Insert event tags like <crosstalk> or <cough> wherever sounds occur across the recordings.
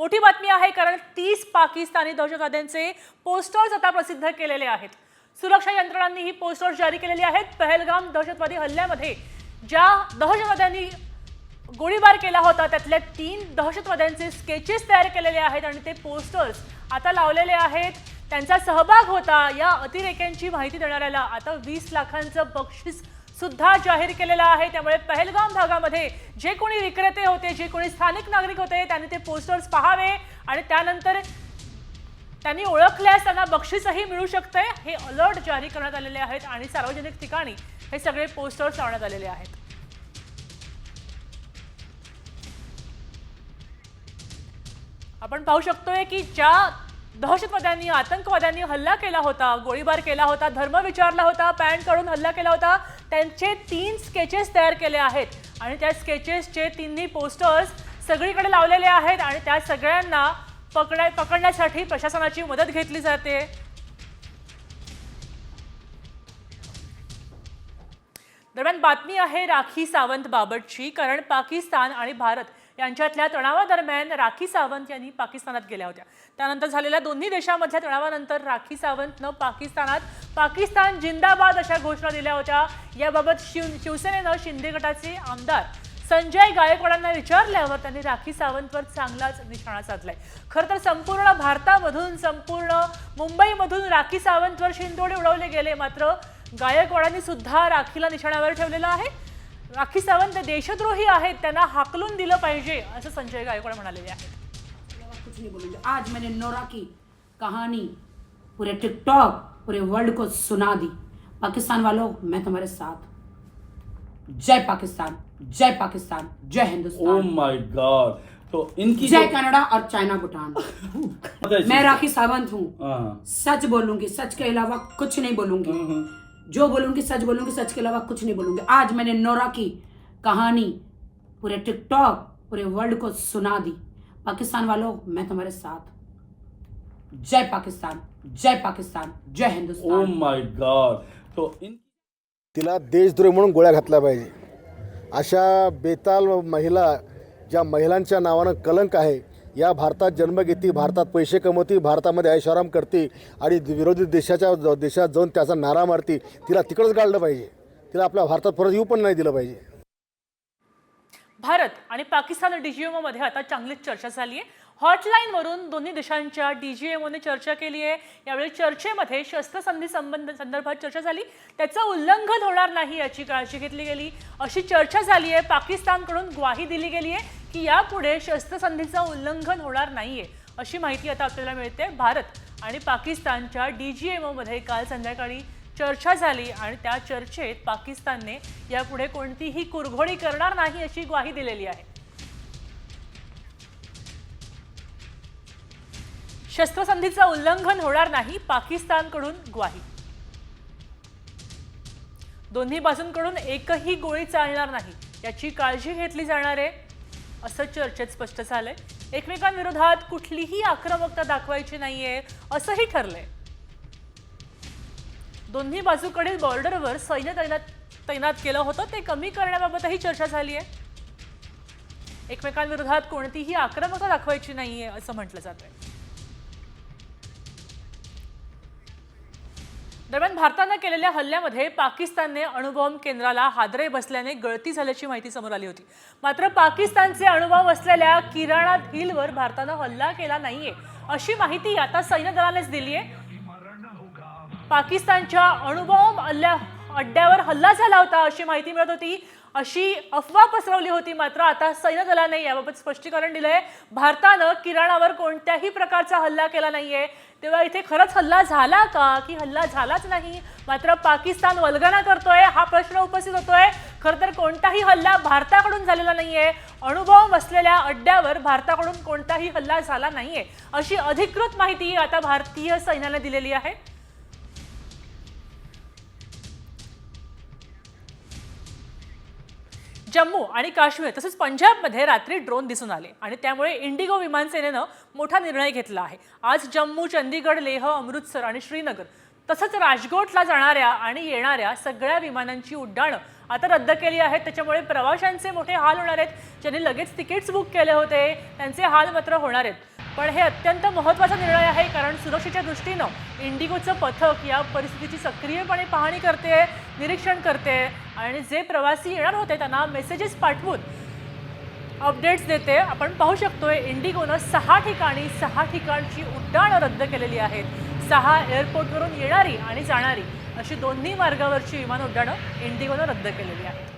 मोठी बातमी आहे कारण तीस पाकिस्तानी दहशतवाद्यांचे पोस्टर्स आता प्रसिद्ध केलेले आहेत. सुरक्षा यंत्रणांनी ही पोस्टर्स जारी केलेली आहेत. पहलगाम दहशतवादी हल्ल्यामध्ये ज्या दहशतवाद्यांनी गोळीबार केला होता त्यातल्या तीन दहशतवाद्यांचे स्केचेस तयार केलेले आहेत आणि ते पोस्टर्स आता लावलेले आहेत. त्यांचा सहभाग होता या अतिरेक्यांची माहिती देणाऱ्याला आता वीस लाखांचं बक्षीस सुद्धा जाहीर केलेला आहे. त्यामुळे पहलगाम भागामध्ये जे कोणी विक्रेते होते जे कोणी स्थानिक नागरिक होते त्यांनी ते पोस्टर्स पाहावे आणि त्यानंतर त्यांनी ओळखल्यास त्यांना बक्षीसही मिळू शकते. हे अलर्ट जारी करण्यात आलेले आहेत आणि सार्वजनिक ठिकाणी हे सगळे पोस्टर्स लावण्यात आलेले आहेत. आपण पाहू शकतोय की ज्या दहशतवाद्यांनी आतंकवाद्यांनी हल्ला केला होता गोळीबार केला होता धर्म विचारला होता पॅन्ट काढून हल्ला केला होता त्यांचे तीन स्केचेस तयार केले आहेत. आणि त्या स्केचेसचे तिन्ही पोस्टर्स सगळीकडे लावलेले आहेत आणि त्या सगळ्यांना पकडाय पकडण्यासाठी प्रशासनाची मदत घेतली जाते. दरम्यान बातमी आहे राखी सावंत बाबतची कारण पाकिस्तान आणि भारत यांच्यातल्या तणावादरम्यान राखी सावंत यांनी पाकिस्तानात गेल्या होत्या. त्यानंतर झालेल्या दोन्ही देशांमधल्या तणावानंतर राखी सावंतनं पाकिस्तानात पाकिस्तान जिंदाबाद अशा घोषणा दिल्या होत्या. याबाबत शिव शिवसेनेनं शिंदे गटाचे आमदार संजय गायकवाडांना विचारल्यावर त्यांनी राखी सावंतवर चांगलाच निशाणा साधलाय. खरं तर संपूर्ण भारतामधून संपूर्ण मुंबईमधून राखी सावंतवर शिंदोडे उडवले गेले. मात्र गायकवाडांनी सुद्धा राखीला निशाण्यावर ठेवलेलं आहे. राखी सावंत देशद्रोही आहेत त्यांना हाकलून दिलं पाहिजे असं संजय गायकवाड म्हणालेले आहेत. कुछ नहीं बोलूंगी आज मैंने नोरा की कहानी पूरे टिकटॉक पूरे वर्ल्ड को सुना दी। पाकिस्तान वालों मैं तुम्हारे साथ। जय पाकिस्तान जय पाकिस्तान जय ओ हिंदुस्तान माय गॉड तो इनकी जय कनाडा और चाइना भूटान। <laughs> मैं राखी सावंत हूँ। हाँ, सच बोलूंगी सच के अलावा कुछ नहीं बोलूंगी। जो बोलूंगी सच बोलूंगी सच के अलावा कुछ नहीं बोलूंगी। आज मैंने नोरा की कहानी पूरे टिकटॉक पूरे वर्ल्ड को सुना दी। पाकिस्तान वालों मैं तुम्हारे साथ। जय पाकिस्तान जय पाकिस्तान जय ओ हिंदुस्तान माय गॉड तो इन तिला देशद्रोही म्हणून गोळ्या घातल्या पाहिजे. अशा बेताल महिला ज्या महिलांच्या नावानं कलंक आहे या भारतात जन्म घेती भारतात पैसे कमवती भारतामध्ये ऐशाराम करते आणि विरोधी देशाच्या देशात जाऊन त्याचा नारा मारते तिला तिकडंच गाळलं पाहिजे. तिला आपल्या भारतात परत येऊ पण नाही दिलं पाहिजे. भारत आणि पाकिस्तान डीजीएमओ मध्ये आता चांगलीच चर्चा झाली आहे हॉटलाईनवरून दोन्ही देशांच्या डीजीएमओने चर्चा केली आहे. यावेळी चर्चेमध्ये शस्त्रसंधी संबंध संदर्भात चर्चा झाली. त्याचं उल्लंघन होणार नाही याची काळजी घेतली गेली. अशी चर्चा झाली आहे. पाकिस्तानकडून ग्वाही दिली गेली आहे की यापुढे शस्त्रसंधीचं उल्लंघन होणार नाहीये अशी माहिती आता आपल्याला मिळते. भारत आणि पाकिस्तानच्या डीजीएमओ मध्ये काल संध्याकाळी चर्चा झाली आणि त्या चर्चेत पाकिस्तानने यापुढे कोणतीही कुरघोडी करणार नाही अशी ग्वाही दिलेली आहे. शस्त्रसंधीचं उल्लंघन होणार नाही पाकिस्तानकडून ग्वाही. दोन्ही बाजूंकडून एकही गोळी चालणार नाही याची काळजी घेतली जाणार आहे असं चर्चेत स्पष्ट झालंय. एकमेकांविरोधात कुठलीही आक्रमकता दाखवायची नाहीये असंही ठरलंय. दोन्ही बाजूकडील बॉर्डरवर सैन्य तैनात तैनात केलं होतं ते कमी करण्याबाबतही चर्चा झाली आहे. एकमेकांविरोधात कोणतीही आक्रमकता दाखवायची नाहीये असं म्हटलं जात दरम्यान भारतानं केलेल्या हल्ल्यामध्ये पाकिस्तानने अणुबॉम्ब केंद्राला हादरे बसल्याने गळती झाल्याची माहिती समोर आली होती. मात्र पाकिस्तानचे अणुबॉम्ब असलेल्या किराणा हिलवर भारतानं हल्ला केला नाहीये अशी माहिती आता सैन्य दलानेच दिली आहे पाकिस्तानच्या अणुबॉम्ब अल्ल्या अड्ड्यावर हल्ला झाला होता अशी माहिती मिळत होती. अशी अफवा पसरवली होती मात्र आता सैन्य दलाने याबाबत स्पष्टीकरण दिलंय. भारतानं किराणावर कोणत्याही प्रकारचा हल्ला केला नाहीये. तेव्हा इथे खरंच हल्ला झाला का? की हल्ला झालाच नाही? मात्र पाकिस्तान वल्गना करतोय हा प्रश्न उपस्थित होतोय. खरं तर कोणताही हल्ला भारताकडून झालेला नाहीये. अनुभव बसलेल्या अड्ड्यावर भारताकडून कोणताही हल्ला झाला नाहीये. अशी अधिकृत माहिती आता भारतीय सैन्याने दिलेली आहे. जम्मू आणि काश्मीर तसेच पंजाबमध्ये रात्री ड्रोन दिसून आले आणि त्यामुळे इंडिगो विमानसेनेनं मोठा निर्णय घेतला आहे. आज जम्मू चंदीगड लेह अमृतसर आणि श्रीनगर तसंच राजकोटला जाणाऱ्या आणि येणाऱ्या सगळ्या विमानांची उड्डाणं आता रद्द केली आहेत. त्याच्यामुळे प्रवाशांचे मोठे हाल होणार आहेत. ज्यांनी लगेच तिकीट्स बुक केले होते त्यांचे हाल मात्र होणार आहेत. पण हे अत्यंत महत्त्वाचा निर्णय आहे कारण सुरक्षेच्या दृष्टीनं इंडिगोचं पथक या परिस्थितीची सक्रियपणे पाहणी करते निरीक्षण करते आणि जे प्रवासी येणार होते त्यांना मेसेजेस पाठवून अपडेट्स देते. आपण पाहू शकतोय इंडिगोनं सहा ठिकाणी सहा ठिकाणची उड्डाणं रद्द केलेली आहेत. सहा एअरपोर्टवरून येणारी आणि जाणारी अशी दोन्ही मार्गावरची विमान उड्डाणं इंडिगोनं रद्द केलेली आहेत.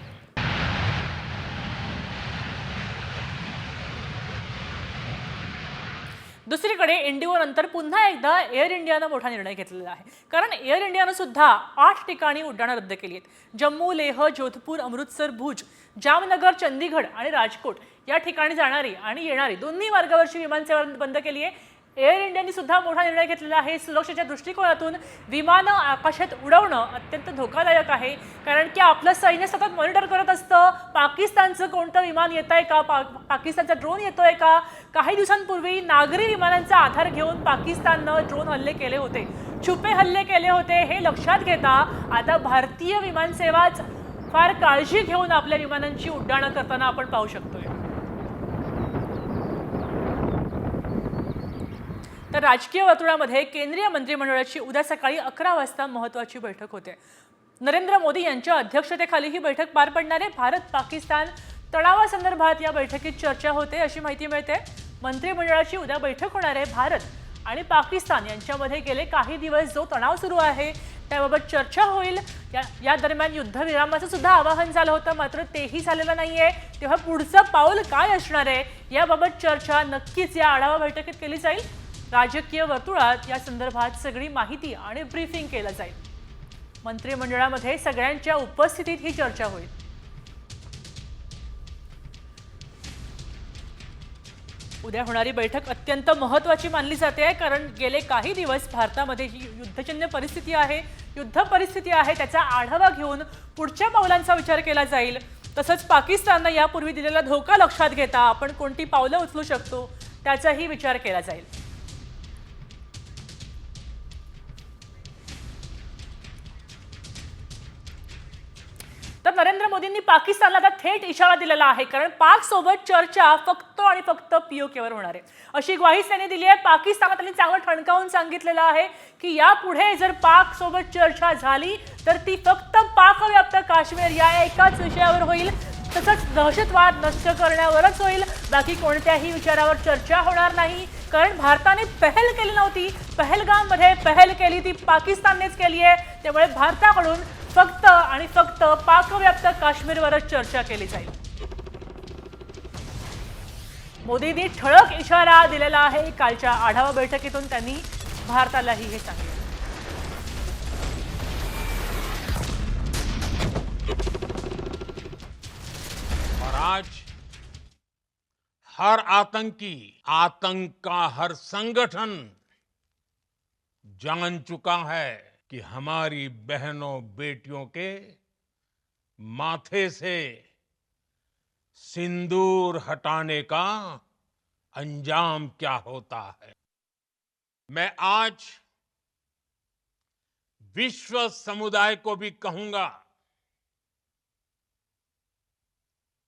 दुसरीकडे इंडिगो नंतर पुन्हा एकदा एअर इंडियानं मोठा निर्णय घेतलेला आहे. कारण एअर इंडियानं सुद्धा आठ ठिकाणी उड्डाणं रद्द केली आहेत. जम्मू लेह जोधपूर अमृतसर भुज जामनगर चंदीगड आणि राजकोट या ठिकाणी जाणारी आणि येणारी दोन्ही मार्गावरची विमानसेवा बंद केली आहे. एअर इंडियाने सुद्धा मोठा निर्णय घेतलेला आहे. सुरक्षेच्या दृष्टिकोनातून विमानं आकाशात उडवणं अत्यंत धोकादायक आहे. कारण की आपलं सैन्य सतत मॉनिटर करत असतं. पाकिस्तानचं कोणतं विमान येत आहे का? पा पाकिस्तानचा ड्रोन येतोय का? काही दिवसांपूर्वी नागरी विमानांचा आधार घेऊन पाकिस्ताननं ड्रोन हल्ले केले होते. छुपे हल्ले केले होते हे लक्षात घेता आता भारतीय विमानसेवाच फार काळजी घेऊन आपल्या विमानांची उड्डाणं करताना आपण पाहू शकतोय. तर राजकीय वर्तुळामध्ये केंद्रीय मंत्रिमंडळाची उद्या सकाळी अकरा वाजता महत्वाची बैठक होते. नरेंद्र मोदी यांच्या अध्यक्षतेखाली ही बैठक पार पडणार आहे भारत पाकिस्तान तणावासंदर्भात या बैठकीत चर्चा होते अशी माहिती मिळते. मंत्रिमंडळाची उद्या बैठक होणार आहे भारत आणि पाकिस्तान यांच्यामध्ये गेले काही दिवस जो तणाव सुरू आहे त्याबाबत चर्चा होईल. या या दरम्यान युद्धविरामाचं सुद्धा आवाहन झालं होतं मात्र तेही झालेलं नाही आहे तेव्हा पुढचं पाऊल काय असणार आहे? याबाबत चर्चा नक्कीच या आढावा बैठकीत केली जाईल. राजकीय वर्तुळात या संदर्भात सगळी माहिती आणि ब्रीफिंग केलं जाईल. मंत्रिमंडळामध्ये सगळ्यांच्या उपस्थितीत ही चर्चा होईल. उद्या होणारी बैठक अत्यंत महत्वाची मानली जाते आहे कारण गेले काही दिवस भारतामध्ये जी युद्धजन्य परिस्थिती आहे युद्ध परिस्थिती आहे त्याचा आढावा घेऊन पुढच्या पावलांचा विचार केला जाईल. तसंच पाकिस्ताननं यापूर्वी दिलेला धोका लक्षात घेता आपण कोणती पावलं उचलू शकतो त्याचाही विचार केला जाईल. नरेंद्र मोदींनी पाकिस्तानला आता थेट इशारा दिलेला आहे. कारण पाक सोबत चर्चा फक्त आणि फक्त पीओकेवर होणार आहे. अशी ग्वाही त्यांनी दिली आहे. पाकिस्तानात त्यांनी चांगलं ठणकावून सांगितलेलं आहे की यापुढे जर पाक सोबत चर्चा झाली तर ती फक्त पाकव्याप्त काश्मीर या एकाच विषयावर होईल. तसंच दहशतवाद नष्ट करण्यावरच होईल. बाकी कोणत्याही विचारावर चर्चा होणार नाही. कारण भारताने पहल केली नव्हती. पहलगाममध्ये पहल केली ती पाकिस्ताननेच केली आहे. त्यामुळे भारताकडून फक्त आणि फक्त पाकव्याप्त काश्मीरवरच चर्चा केली जाईल. मोदींनी ठळक इशारा दिलेला आहे. कालच्या आढावा बैठकीतून त्यांनी भारतालाही हे सांगितलं. और आज हर आतंकी आतंक का हर संगठन जान चुका है। कि हमारी बहनों बेटियों के माथे से सिंदूर हटाने का अंजाम क्या होता है? मैं आज विश्व समुदाय को भी कहूँगा,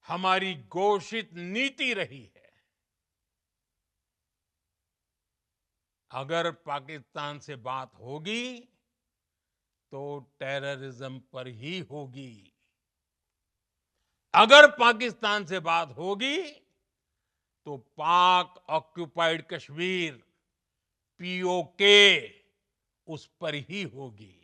हमारी घोषित नीति रही है। अगर पाकिस्तान से बात होगी तो टेररिज्म पर ही होगी। अगर पाकिस्तान से बात होगी तो पाक ऑक्युपाइड कश्मीर पीओके उस पर ही होगी।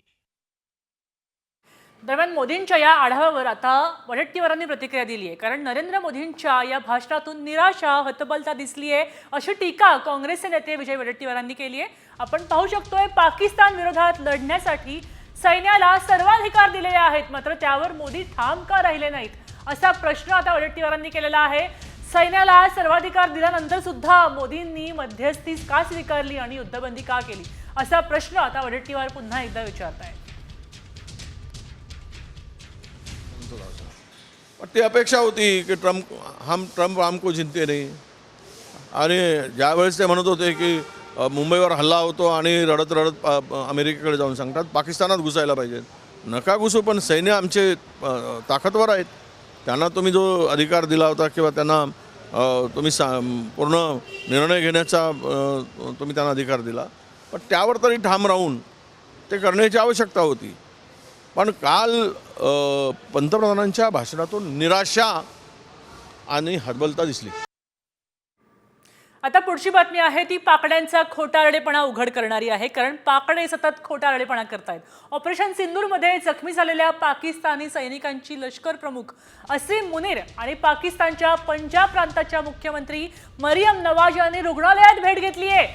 दरम्यान मोदींच्या या आढाव्यावर आता वडेट्टीवारांनी प्रतिक्रिया दिली आहे. कारण नरेंद्र मोदींच्या या भाषणातून निराशा हतबलता दिसली आहे अशी टीका काँग्रेसचे नेते विजय वडेट्टीवारांनी केली आहे. आपण पाहू शकतोय पाकिस्तान विरोधात लढण्यासाठी सैन्याला सर्वाधिकार दिलेले आहेत मात्र त्यावर मोदी ठाम का राहिले नाहीत? असा प्रश्न आता वडेट्टीवारांनी केलेला आहे. सैन्याला सर्वाधिकार दिल्यानंतर सुद्धा मोदींनी मध्यस्थी का स्वीकारली आणि युद्धबंदी का केली? असा प्रश्न आता वडेट्टीवार पुन्हा एकदा विचारत पण ती अपेक्षा होती की ट्रम्प हम ट्रम्प आमको जिंकते नाही। आणि ज्यावेळेस ते म्हणत होते की मुंबईवर हल्ला होतो आणि रडत रडत अमेरिकेकडे जाऊन सांगतात पाकिस्तानात घुसायला पाहिजे. नका घुसू पण सैन्य आमचे ताकदवर आहेत. त्यांना तुम्ही जो अधिकार दिला होता किंवा त्यांना तुम्ही सा पूर्ण निर्णय घेण्याचा तुम्ही त्यांना अधिकार दिला. पण त्यावर तरी ठाम राहून ते करण्याची आवश्यकता होती. पण काल पंतप्रधानांच्या भाषणातून निराशा आणि हतबलता दिसली. आता पुढची बातमी आहे ती पाकड्यांचा खोटारडेपणा उघड करणारी आहे कारण पाकडे सतत खोटारडेपणा करतायत. ऑपरेशन सिंदूरमध्ये जखमी झालेल्या पाकिस्तानी सैनिकांची लष्कर प्रमुख असीम मुनीर आणि पाकिस्तानच्या पंजाब प्रांताच्या मुख्यमंत्री मरियम नवाज यांनी रुग्णालयात भेट घेतली आहे.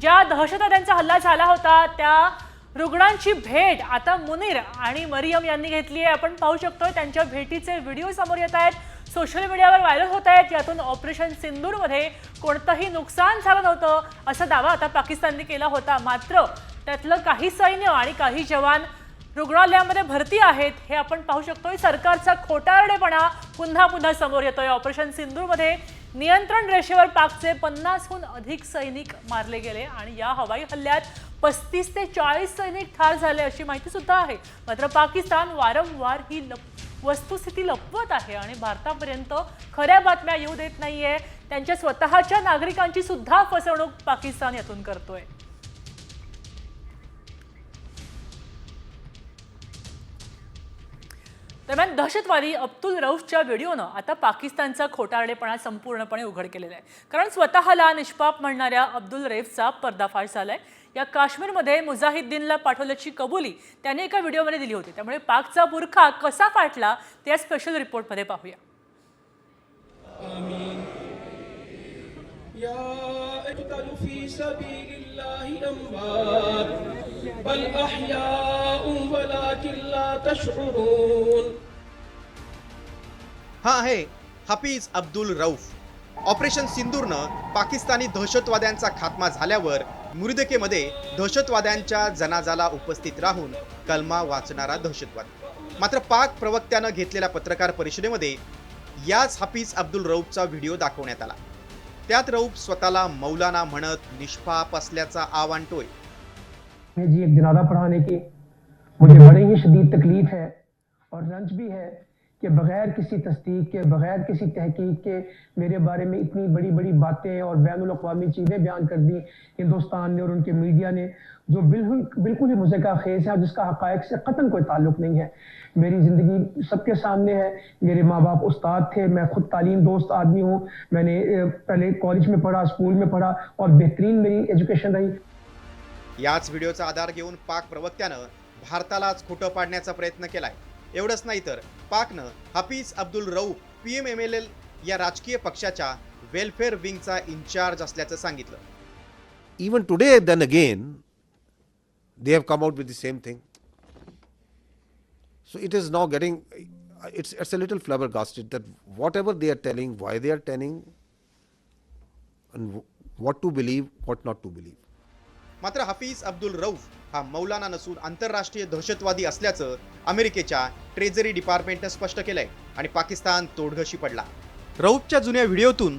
ज्या दहशतवाद्यांचा हल्ला झाला होता त्या रुग्णांची भेट आता मुनीर आणि मरियम यांनी घेतली आहे. आपण पाहू शकतोय त्यांच्या भेटीचे व्हिडिओ समोर येत आहेत. सोशल मीडियावर व्हायरल होत आहेत यातून ऑपरेशन सिंदूरमध्ये कोणतंही नुकसान झालं नव्हतं असा दावा आता पाकिस्तानने केला होता. मात्र त्यातलं काही सैन्य आणि काही जवान रुग्णालयामध्ये भरती आहेत हे आपण पाहू शकतोय. सरकारचा खोटारडेपणा पुन्हा पुन्हा समोर येतोय. ऑपरेशन सिंदूरमध्ये नियंत्रण रेषेवर पाकचे पन्नासहून अधिक सैनिक मारले गेले आणि या हवाई हल्ल्यात पस्तीस ते चाळीस सैनिक ठार झाले अशी माहिती सुद्धा आहे. मात्र पाकिस्तान वारंवार ही लप वस्तुस्थिती लपवत आहे आणि भारतापर्यंत खऱ्या बातम्या येऊ देत नाहीये. त्यांच्या स्वतःच्या नागरिकांची सुद्धा फसवणूक पाकिस्तान यातून करतोय. दरम्यान दहशतवादी अब्दुल रौफच्या व्हिडिओनं आता पाकिस्तानचा खोटारडेपणा संपूर्णपणे उघड केलेला आहे. कारण स्वतःला निष्पाप म्हणणाऱ्या अब्दुल रैफचा पर्दाफाश झालाय. या काश्मीरमध्ये मुजाहिद्दीनला पाठवल्याची कबुली त्याने एका व्हिडिओमध्ये दिली होती. त्यामुळे पाकचा बुरखा कसा फाटला ते या स्पेशल रिपोर्टमध्ये पाहूया. हा आहे हफीज अब्दुल रऊफ. ऑपरेशन सिंदूरनं पाकिस्तानी दहशतवाद्यांचा खात्मा झाल्यावर मुरिदकेमध्ये दहशतवाद्यांच्या जनाजाला उपस्थित राहून कलमा वाचणारा दहशतवादी. मात्र पाक प्रवक्त्यानं घेतलेल्या पत्रकार परिषदेमध्ये याच हाफिज अब्दुल रऊफचा व्हिडिओ दाखवण्यात आला. त्यात रऊफ स्वतःला मौलाना म्हणत निष्पाप असल्याचा आव आणतोय जी एक जनाजा पढ़ाने की मुझे बड़ी ही शदीद तकलीफ है और रंज भी है। कि बगैर किसी तस्दीक के, बगैर किसी तहकीक के मेरे बारे में इतनी बड़ी बड़ी बातें और बैन अवी चीज़ें बयान कर दी हिंदुस्तान ने और उनके मीडिया ने, जो बिल्कुल बिल्कुल ही मुझे का खेस है, जिसका हकायक से कतन कोई ताल्लुक नहीं है। मेरी ज़िंदगी सबके सामने है, मेरे माँ बाप उस्ताद थे, मैं खुद तालीम दोस्त आदमी हूँ, मैंने पहले कॉलेज में पढ़ा, स्कूल में पढ़ा और बेहतरीन मेरी एजुकेशन रही। याच व्हिडिओचा आधार घेऊन पाक प्रवक्त्यानं भारतालाच खोटं पाडण्याचा प्रयत्न केलाय. एवढंच नाही तर पाकनं हफीज अब्दुल रऊ पी एम या राजकीय पक्षाच्या वेलफेअर विंगचा इन्चार्ज असल्याचं सांगितलं. Even today then again they have come out with the same thing so it is no getting it's it's a little flabbergasted that whatever they are telling why they are telling what to believe what not to believe मात्र हफीज अब्दुल रऊफ हा मौलाना नसून आंतरराष्ट्रीय दहशतवादी असल्याचं अमेरिकेच्या treasury डिपार्टमेंटनं स्पष्ट केलंय आणि पाकिस्तान तोडघशी पडला. रऊफच्या जुन्या व्हिडिओतून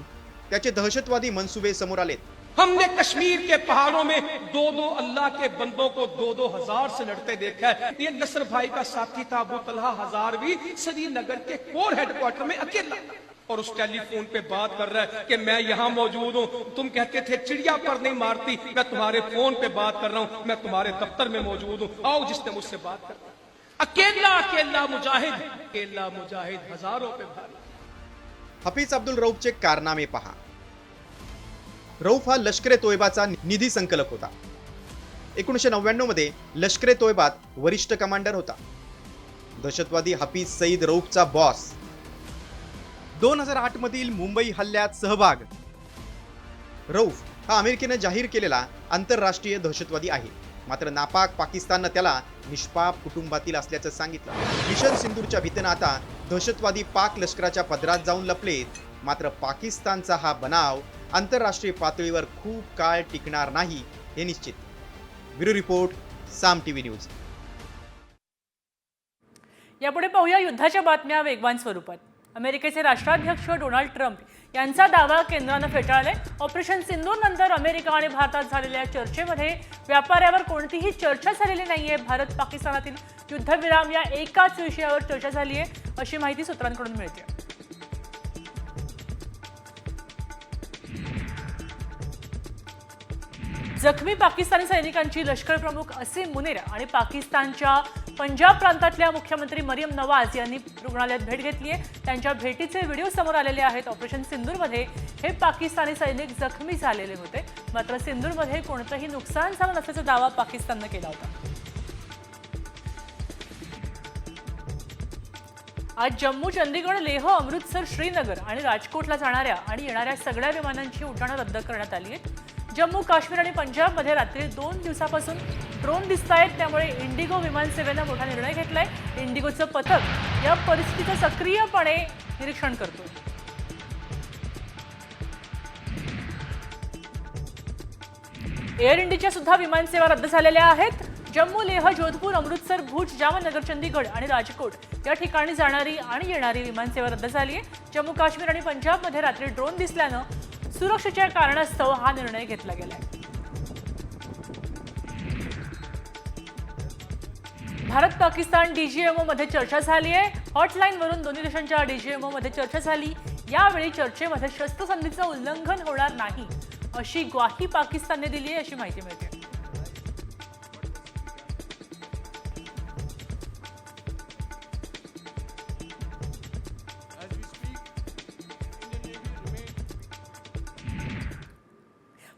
त्याचे दहशतवादी मनसुबे समोर आलेत. हमने कश्मीर के पहाड़ों में दो दो अल्लाह के बंदों को दो दो हजार से लड़ते देखा है। ये नसर भाई का साथी था अबू तलहा हजार भी श्रीनगर के कोर हेडक्वार्टर में अकेला। और उस टेलीफोन पे बात कर रहा है कि मैं यहाँ मौजूद हूँ। तुम कहते थे चिड़िया पर नहीं मारती। मैं तुम्हारे फोन पे बात कर रहा हूँ। मैं तुम्हारे दफ्तर में मौजूद हूँ। आओ जिसने मुझसे बात कर अकेला अकेला मुजाहिद अकेला मुजाहिद हजारों पे भारी। हफीज अब्दुल रऊफचे कारनामे पहा। रऊफ हा लष्करे तोयबाचा निधी संकलक होता. एकोणीसशे नव्याण्णवमध्ये लष्करे तोयबात वरिष्ठ कमांडर होता. दहशतवादी हफीज सईद रऊफचा बॉस दोन हजार आठ मधील मुंबई हल्ल्यात सहभाग. रऊफ हा अमेरिकेनं जाहीर केलेला आंतरराष्ट्रीय दहशतवादी आहे. मात्र नापाक पाकिस्ताननं त्याला निष्पाप कुटुंबातील असल्याचं सांगितलं. मिशन सिंदूरच्या भीतीनं आता दहशतवादी पाक लष्कराच्या पदरात जाऊन लपलेत. मात्र पाकिस्तानचा हा बनाव आंतरराष्ट्रीय पातळीवर खूप काळ टिकणार नाही हे निश्चित. Bureau report Saam TV news. यापुढे पाहूया युद्धाच्या बातम्या वेगवान स्वरूपात. अमेरिकेचे राष्ट्राध्यक्ष डोनाल्ड ट्रम्प यांचा दावा केंद्रानं फेटाळलाय ऑपरेशन सिंधूर नंतर अमेरिका आणि भारतात झालेल्या चर्चेमध्ये व्यापाऱ्यावर कोणतीही चर्चा झालेली नाहीये. भारत पाकिस्तानातील युद्धविराम या एकाच विषयावर चर्चा झाली आहे अशी माहिती सूत्रांकडून मिळते. जखमी पाकिस्तानी सैनिकांची लष्कर प्रमुख असीम मुनेर आणि पाकिस्तानच्या पंजाब प्रांतातल्या मुख्यमंत्री मरियम नवाज यांनी रुग्णालयात भेट घेतली आहे. त्यांच्या भेटीचे व्हिडिओ समोर आलेले आहेत. ऑपरेशन सिंदूरमध्ये हे पाकिस्तानी सैनिक जखमी झालेले होते. मात्र सिंदूरमध्ये कोणतंही नुकसान झालं नसल्याचा दावा पाकिस्ताननं केला होता. आज जम्मू चंदीगड लेह अमृतसर श्रीनगर आणि राजकोटला जाणाऱ्या आणि येणाऱ्या सगळ्या विमानांची उड्डाणं रद्द करण्यात आली आहेत. जम्मू काश्मीर आणि पंजाबमध्ये रात्री दोन दिवसापासून ड्रोन दिसत आहेत त्यामुळे इंडिगो विमानसेवेनं मोठा निर्णय घेतलाय. इंडिगोचं पथक या परिस्थितीचं सक्रियपणे निरीक्षण करतो. एअर इंडियाच्या सुद्धा विमानसेवा रद्द झालेल्या आहेत. जम्मू लेह जोधपूर अमृतसर भूज जामनगर चंदीगड आणि राजकोट या ठिकाणी जाणारी आणि येणारी विमानसेवा रद्द झाली आहे जम्मू काश्मीर आणि पंजाबमध्ये रात्री ड्रोन दिसल्यानं सुरक्षेच्या कारणास्तव हा निर्णय घेतला गेला आहे भारत पाकिस्तान डीजीएमओ मध्ये चर्चा झाली आहे. हॉटलाईन वरून दोन्ही देशांच्या डीजीएमओ मध्ये चर्चा झाली. यावेळी चर्चेमध्ये शस्त्रसंधीचं उल्लंघन होणार नाही अशी ग्वाही पाकिस्तानने दिली आहे अशी माहिती मिळते.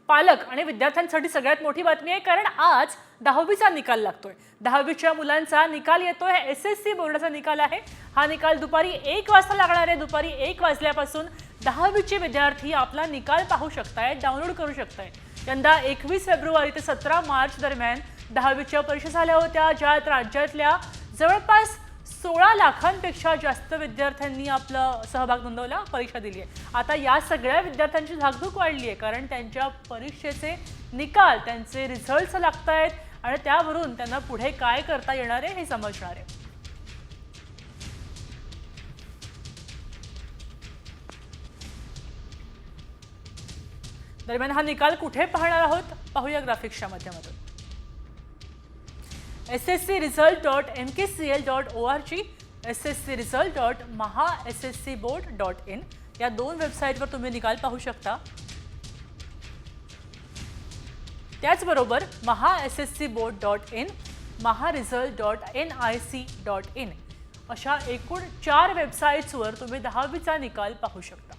पालक आणि विद्यार्थ्यांसाठी सगळ्यात मोठी बातमी आहे कारण आज दहावीचा निकाल लागतोय. दहावीच्या मुलांचा निकाल येतोय. एस एस सी बोर्डाचा निकाल आहे. हा निकाल दुपारी एक वाजता लागणार आहे. दुपारी एक वाजल्यापासून दहावीचे विद्यार्थी आपला निकाल पाहू शकतायत डाउनलोड करू शकतायत. यंदा एकवीस फेब्रुवारी ते सतरा मार्च दरम्यान दहावीच्या परीक्षा झाल्या होत्या. ज्यात राज्यातल्या जवळपास सोळा लाखांपेक्षा जास्त विद्यार्थ्यांनी आपलं सहभाग नोंदवला परीक्षा दिली आहे आता या सगळ्या विद्यार्थ्यांची धाकधूक वाढली आहे कारण त्यांच्या परीक्षेचे निकाल त्यांचे रिझल्ट्स लागत आहेत आणि त्यावरून त्यांना पुढे काय करता येणार आहे हे समजणार आहे. दरम्यान हा निकाल कुठे पाहणार आहोत? पाहूया ग्राफिक्सच्या माध्यमातून. S S C result dot M K C L dot O R G S S C result dot Maha S S C board dot in या दोन वेबसाईटवर तुम्ही निकाल पाहू शकता. त्याचबरोबर Maha S S C board dot in Maha result dot N I C dot in अशा एकूण चार वेबसाईट्सवर तुम्ही दहावीचा निकाल पाहू शकता.